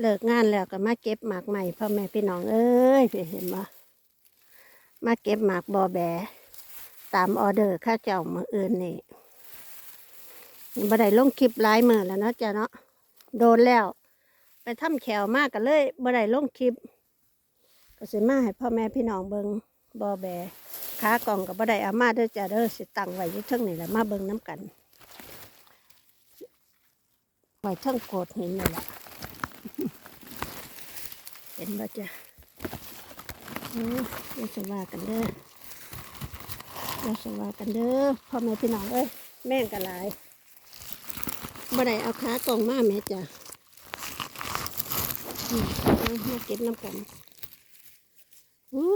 เลิกงานแล้วก็มาเก็บหมากใหม่พ่อแม่พี่น้องเอ้ยเห็นบ่มาเก็บหมากบอแบ ตามออเดอร์ข้าเจ้ามืออื่นนี่บ่ได้ลงคลิปหลายมือแล้วเนาะจ้ะเนาะโดนแล้ว ไปทำแขวมากกันเลยบ่ได้ลงคลิป ก็สิมาให้พ่อแม่พี่น้องเบิงบอแบขากล่องกับบ่ได้อามาเด้อจ้ะเด้อสิตั้งไว้ยู่เทิงนี่แหละมาเบิงน้ำกันไว้เทิงโกดหินนี่แหละ ห็นบ่จ้ะโอ้ยอย่าสว่ากันเด้ออย่าสว่ากันเด้อพ่อแม่พี่น้องเอ้ยแม่งกันหลายบ่ได้เอาขากล่องมาแม่จ้ะมามาเก็บน้ำกันอู้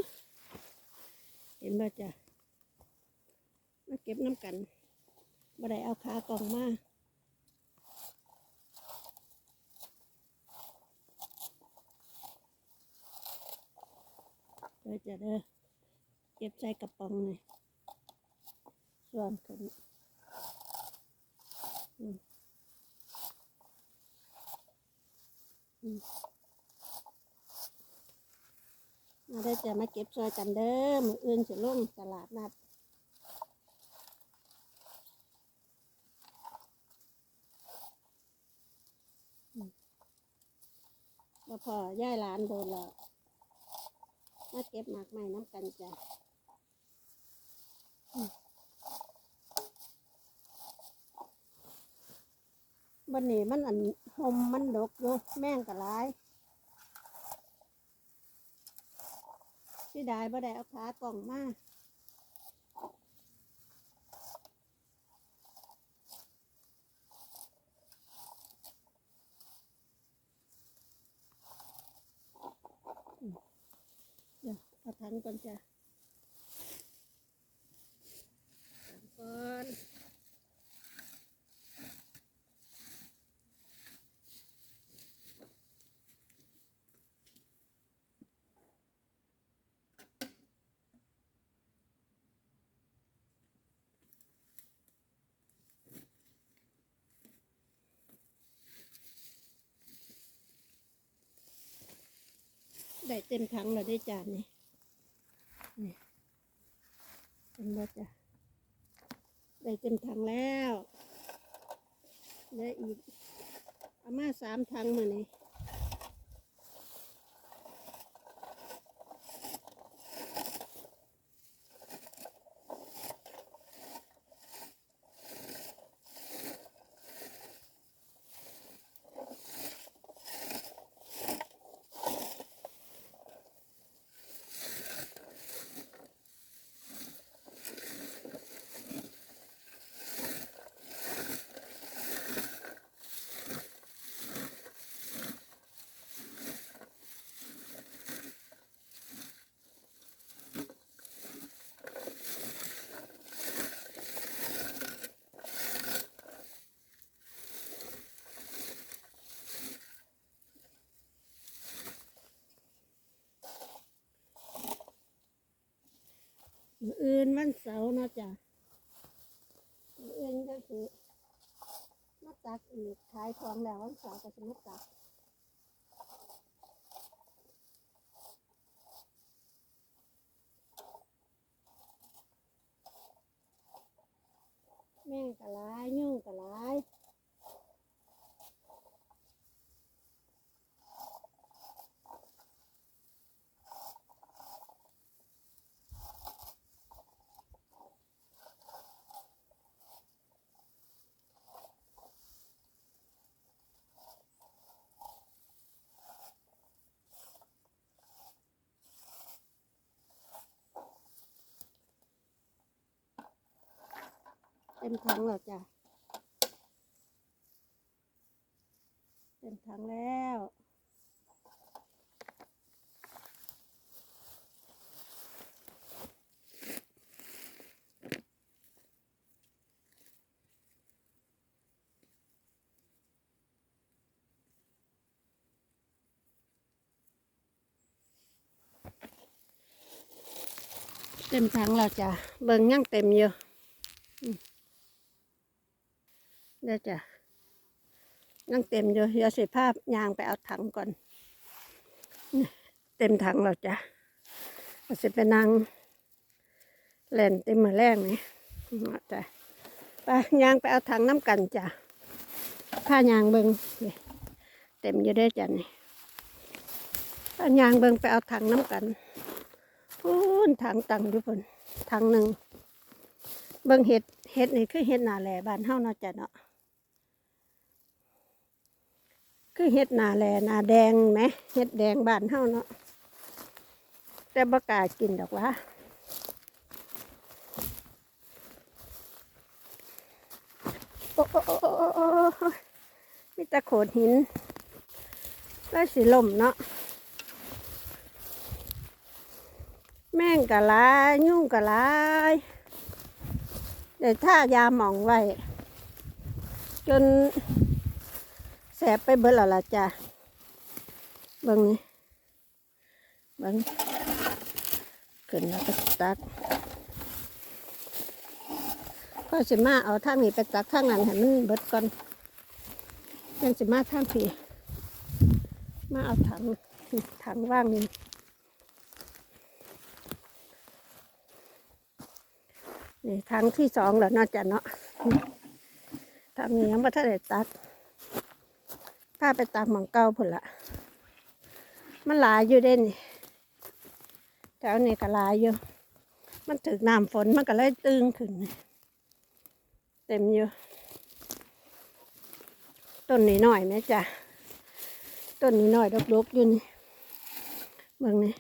เห็นบ่จ้ะมาเก็บน้ำกันบ่ได้เอาขากล่องมา เด้อจะเด้อเก็บใส่กระป๋องนี่ส่วนกันอืมอืมมาได้จะมาเก็บซอยกันเด้อมืออื่นจะลงตลาดนัดมแล้วพอย่ายหลานโดนแล้ว มาเก็บหมากใหม่น้ำกันจ้ะบันนี้มันอันหมมันดกอยู่แม่งกะลายที่ได้บ่ได้เอาขากล่องมาเดี๋ยวเอาถั งก่อนจ้ะถังก่อนได้เต็มถังแล้วได้จานนี่ นี่เห็นบ่จ้ะได้เต็มถังแล้วได้ออีกเอามาสามถังมานี่ มืออื่นวันเสาร์นาะจ้ะมืออื่นก็คือมาตักอีกขายของแล้ววันเสาร์ก็จะมาตักแม่งกะลายยุ่งกะลาย ต็มถังแล้วจ้ะเต็มถังแล้วเต็มถังแล้วจ้ะเบิ่งยังเต็มอยู่อืม เด้อจ้ะนั่งเต็มอยู่เดี๋ยวสิภาพยางไปเอาถังก่อน เต็มถังแล้วจ้ะก็สิไปนั่งเล่นเต็มมือแรกนี่เอาจ้ะไปยางไปเอาถังน้ำกันจ้ะผ้ายางเบิงเต็มอยู่ได้จ้ะนี่ผ้ายางเบิงไปเอาถังน้ำกันพูนถังตังอยู่พุ่นถังหนึ่งเบิงเห็ดเห็ดนี่คือเห็ดหนาแหล่บ้านเฮ้าเนาะจ้ะเนาะ คือเห็ดนาแลนาแดงไหมเห็ดแดงบานเฮาเนาะแต่บ่กากินดอกวะโอ้โอ้โอ้โอ้โอโอมีต่โขดหินก็สิล่มเนาะแม่งกะลายยุ่งกะลายเดี๋ยวท่ายาหมองไว้ จน แสบไปเบิดแล้วล่ะจ้ะเบิ่งนี่เบิ่งขึ้นแล้วก็ตักก็สิมาเอาทางนี้ไปตักทางนั้นให้มันเบิดก่อนยังสิมาทางพี่มาเอาถังถังว่างนี่นี่ถังที่สองแล้วเนาจะเนาะทางนี้ยังไม่ทันได้ตัก พาไปตามหมองเก่าพุ่นละมันหลายอยู่เด่นแถวนี้ก็หลายอยู่ มันถึกน้ำฝนมันก็เลยตึงขึ้น เต็มอยู่ ต้นนี้หน่อยไหมจ๊ะต้นนี้หน่อยดกๆอยู่นี่เบิ่งนี่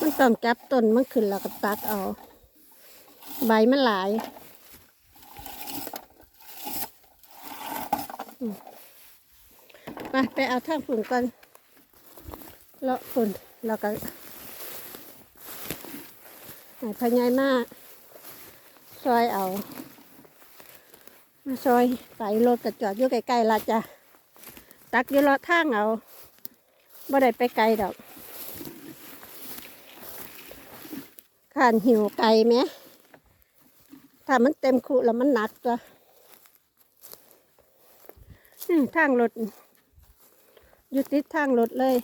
มันต้องจับต้นมันขึ้นแล้วก็ตักเอา ใบมันหลาย ไปไปเอาทางฝุ่นก่อนเลาะฝุ่นแล้วก็ไหนพญายมาซอยเอา มาซอยไปรถกระจอดอยู่ใกล้ๆละจ้ะ ตักอยู่เลาะทางเอาบ่ได้ไปไกลดอกขานหิวไก่ไหม ถ้ามันเต็มคุแล้วมันหนักตัวนี่ทางรถ อยู่ติดทางรถเลย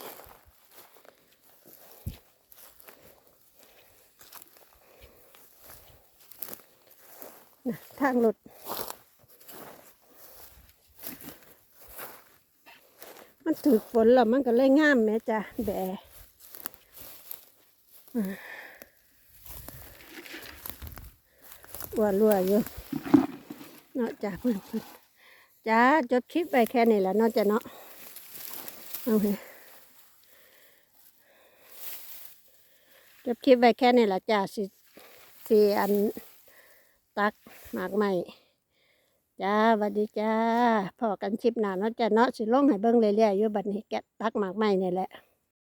นะทางรถมันถือฝนแล้วมันก็เลยงามแม่จ้ะแบะอ่าอ้วรัวอยู่เนาะจ้ะเพื่อนๆจ้าจดคลิปไปแค่นี้แหละเนาะจ้ะเนาะ โอเคเก็บคลิปไว้แค่นี้ละจ้าสิสิอันตักหมากใหม่จ้าสวัสดีจ้าพอกันชิปหนาเนาะจ้าเนาะสิลงให้เบิ้งเรื่อยๆอยู่บัดนี้แกะตักหมากใหม่นี่แหละ